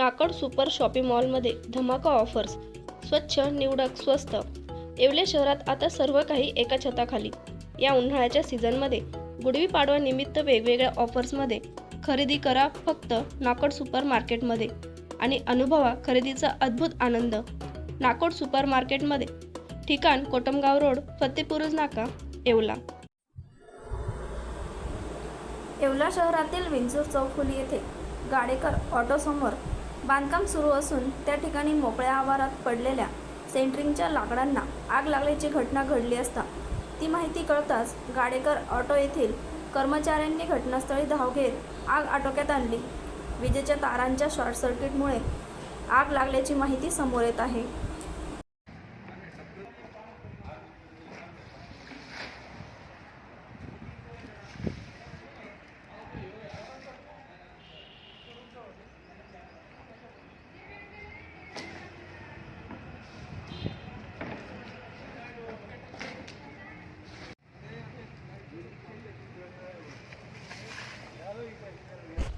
नाकड super shopping मॉलमध्ये धमाका offers. स्वच्छ निवडक स्वस्त. येवले शहरात आता सर्व काही एका छताखाली. या उन्हाळ्याच्या सीझनमध्ये गुडवी निमित्त वेगवेगळ्या ऑफर्समध्ये खरेदी करा फक्त नाकड सुपर मार्केटमध्ये आणि अनुभवा खरेदीचा अद्भुत आनंद. नाकोड सुपर मार्केटमध्ये ठिकाण कोटमगाव रोड फतेपुरुज नाका येवला. येवला शहरातील विंचूर चौफुली येथे गाडेकर ऑटोसमोर बांधकाम सुरू असून त्या ठिकाणी मोकळ्या आवारात पडलेल्या सेंट्रिंगच्या लाकडांना आग लागल्याची घटना घडली असता. ती माहिती कळताच गाडेकर ऑटो येथील कर्मचाऱ्यांनी घटनास्थळी धाव घेत आग आटोक्यात आणली. विजेच्या तारांच्या शॉर्ट सर्किटमुळे आग लागल्याची माहिती समोर येत आहे.